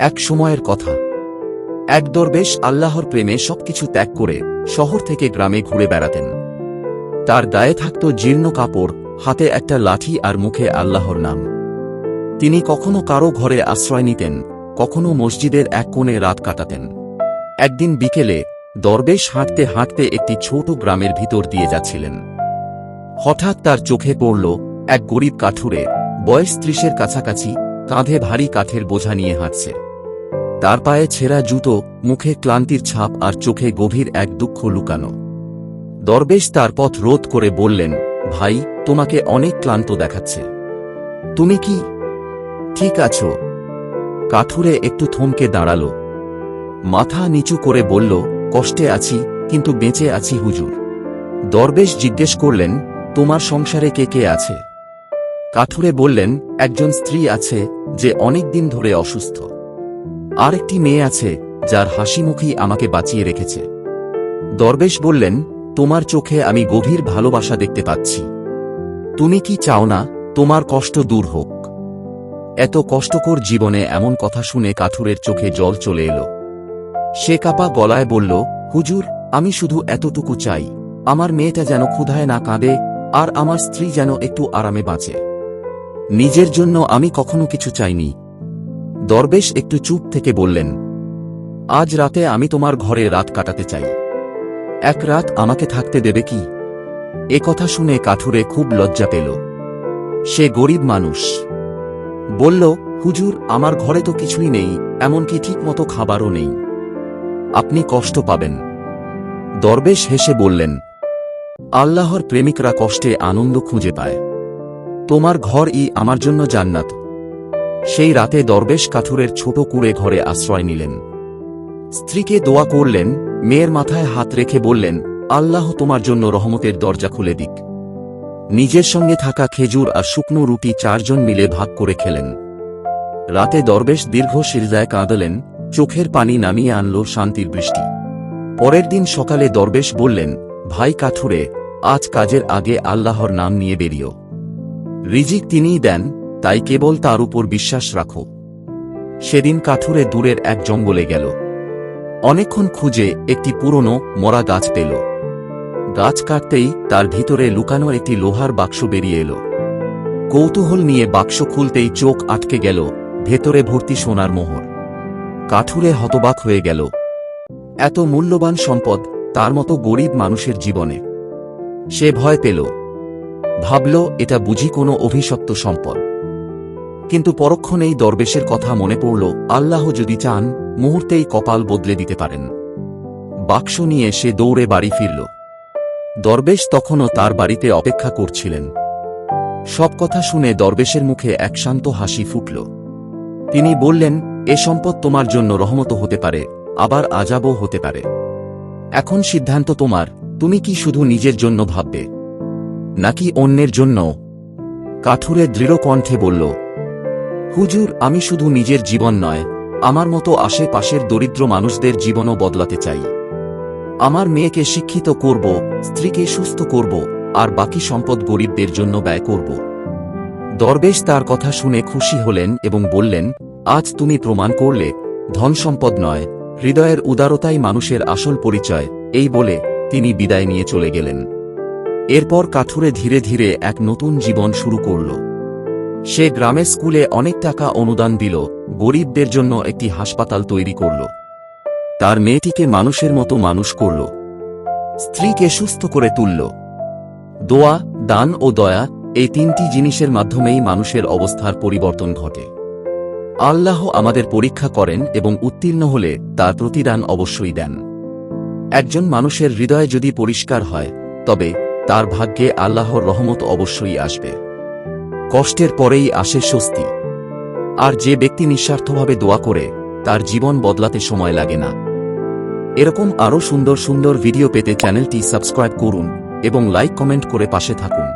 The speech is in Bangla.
এক সময়ের কথা। এক দরবেশ আল্লাহর প্রেমে সবকিছু ত্যাগ করে শহর থেকে গ্রামে ঘুরে বেড়াতেন। তার গায়ে থাকত জীর্ণ কাপড়, হাতে একটা লাঠি আর মুখে আল্লাহর নাম। তিনি কখনো কারও ঘরে আশ্রয় নিতেন, কখনো মসজিদের এক কোণে রাত কাটাতেন। একদিন বিকেলে দরবেশ হাঁটতে হাঁটতে একটি ছোট গ্রামের ভিতর দিয়ে যাচ্ছিলেন। হঠাৎ তার চোখে পড়ল এক গরিব কাঠুরে, বয়স ত্রিশের কাছাকাছি, কাঁধে ভারী কাঠের বোঝা নিয়ে হাঁটছে। তার পায়ে ছেঁড়া জুতো, মুখে ক্লান্তির ছাপ আর চোখে গভীর এক দুঃখ লুকানো। দরবেশ তার পথ রোধ করে বললেন, ভাই, তোমাকে অনেক ক্লান্ত দেখাচ্ছে। তুমি কি? ঠিক আছো? কাঠুরে একটু থমকে দাঁড়াল। মাথা নিচু করে বলল, কষ্টে আছি, কিন্তু বেঁচে আছি হুজুর। দরবেশ জিজ্ঞেস করলেন, তোমার সংসারে কে কে আছে? কাঠুরে বললেন, একজন স্ত্রী আছে, যে অনেক দিন ধরে অসুস্থ। আর একটি মেয়ে আছে, যার হাসিমুখী আমাকে বাঁচিয়ে রেখেছে। দরবেশ বললেন, তোমার চোখে আমি গভীর ভালোবাসা দেখতে পাচ্ছি। তুমি কি চাও না, তোমার কষ্ট দূর হোক। এত কষ্টকর জীবনে এমন কথা শুনে কাঠুরের চোখে জল চলে এলো। সে কাপা গলায় বলল, হুজুর, আমি শুধু এতটুকু চাই। আমার মেয়েটা যেন ক্ষুধায় না কাঁদে, আর আমার স্ত্রী যেন একটু আরামে বাঁচে। নিজের জন্য আমি কখনো কিছু চাইনি। দরবেশ একটু চুপ থেকে বললেন, আজ রাতে আমি তোমার ঘরে রাত কাটাতে চাই। এক রাত আমাকে থাকতে দেবে কি? এ কথা শুনে কাঠুরে খুব লজ্জা পেল। সে গরিব মানুষ। বলল, হুজুর, আমার ঘরে তো কিছুই নেই, এমনকি ঠিকমতো খাবারও নেই। আপনি কষ্ট পাবেন। দরবেশ হেসে বললেন, আল্লাহর প্রেমিকরা কষ্টে আনন্দ খুঁজে পায়। তোমার ঘর ই আমার জন্য জান্নাত। সেই রাতে দরবেশ কাঠুরের ছোট কুড়ে ঘরে আশ্রয় নিলেন। স্ত্রীকে দোয়া করলেন, মেয়ের মাথায় হাত রেখে বললেন, আল্লাহ তোমার জন্য রহমতের দরজা খুলে দিক। নিজের সঙ্গে থাকা খেজুর আর শুকনো রুটি চারজন মিলে ভাগ করে খেলেন। রাতে দরবেশ দীর্ঘ সিরজায় কাঁদলেন, চোখের পানি নামিয়ে আনল শান্তির বৃষ্টি। পরের দিন সকালে দরবেশ বললেন, ভাই কাঠুরে, আজ কাজের আগে আল্লাহর নাম নিয়ে বেরিও রিজিক তিনিই দেন তাই কেবল তার উপর বিশ্বাস রাখো। সেদিন কাঠুরে দূরের এক জঙ্গলে গেল। অনেকক্ষণ খুঁজে একটি পুরনো, মরা গাছ পেল। গাছ কাটতেই তার ভিতরে লুকানো একটি লোহার বাক্স বেরিয়ে এলো। কৌতূহল নিয়ে বাক্স খুলতেই চোখ আটকে গেল, ভেতরে ভর্তি সোনার মোহর। কাঠুরে হতবাক হয়ে গেল। এত মূল্যবান সম্পদ তার মতো গরিব মানুষের জীবনে। সে ভয় পেল। ভাবল, এটা বুঝি কোনো অভিশপ্ত সম্পদ। কিন্তু পরক্ষণেই দরবেশের কথা মনে পড়ল, আল্লাহ যদি চান, মুহূর্তেই কপাল বদলে দিতে পারেন। বাক্স নিয়ে সে দৌড়ে বাড়ি ফিরল। দরবেশ তখনও তার বাড়িতে অপেক্ষা করছিলেন। সব কথা শুনে দরবেশের মুখে এক শান্ত হাসি ফুটল। তিনি বললেন, এ সম্পদ তোমার জন্য রহমত হতে পারে, আবার আজাবও হতে পারে। এখন সিদ্ধান্ত তোমার, তুমি কি শুধু নিজের জন্য ভাববে? নাকি অন্যের জন্য কাঠুরে দৃঢ় কণ্ঠে বলল হুজুর, আমি শুধু নিজের জীবন নয়, আমার মতো আশেপাশের দরিদ্র মানুষদের জীবনও বদলাতে চাই। আমার মেয়েকে শিক্ষিত করব, স্ত্রীকে সুস্থ করব, আর বাকি সম্পদ গরিবদের জন্য ব্যয় করব। দরবেশ তার কথা শুনে খুশি হলেন এবং বললেন, আজ তুমি প্রমাণ করলে, ধন সম্পদ নয়, হৃদয়ের উদারতাই মানুষের আসল পরিচয়। এই বলে তিনি বিদায় নিয়ে চলে গেলেন। এরপর কাঠুরে ধীরে ধীরে এক নতুন জীবন শুরু করল। সে গ্রামের স্কুলে অনেক টাকা অনুদান দিল, গরিবদের জন্য একটি হাসপাতাল তৈরি করল। তার মেয়েটিকে মানুষের মতো মানুষ করল। স্ত্রীকে সুস্থ করে তুলল। দোয়া, দান ও দয়া এই তিনটি জিনিসের মাধ্যমেই মানুষের অবস্থার পরিবর্তন ঘটে। আল্লাহ আমাদের পরীক্ষা করেন এবং উত্তীর্ণ হলে তার প্রতিদান অবশ্যই দেন। একজন মানুষের হৃদয় যদি পরিষ্কার হয়, তবে তার ভাগ্যে আল্লাহর রহমত অবশ্যই আসবে। কষ্টের পরেই আসে স্বস্তি। আর যে ব্যক্তি নিঃস্বার্থভাবে দোয়া করে, তার জীবন বদলাতে সময় লাগে না। এরকম আরও সুন্দর সুন্দর ভিডিও পেতে চ্যানেলটি সাবস্ক্রাইব করুন এবং লাইক কমেন্ট করে পাশে থাকুন।